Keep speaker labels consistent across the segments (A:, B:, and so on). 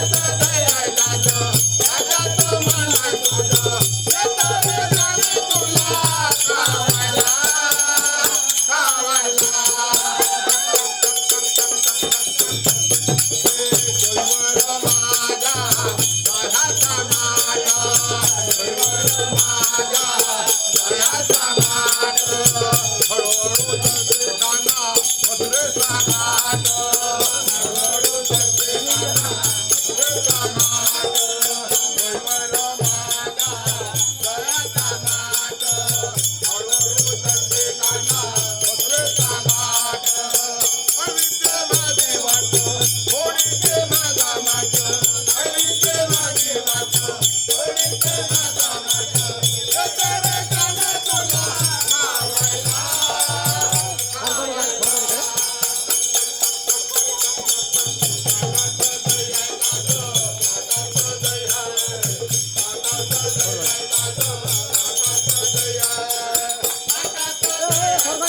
A: नाही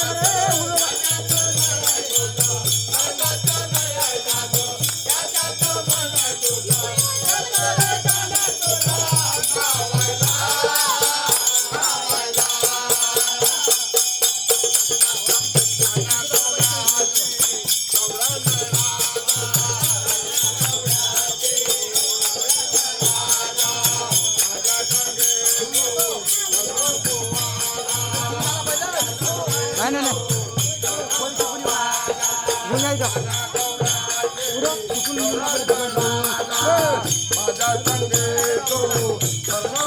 B: রে संगे तो सर्व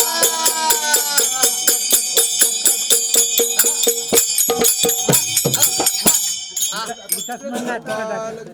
B: Çatmanlar bu kadar.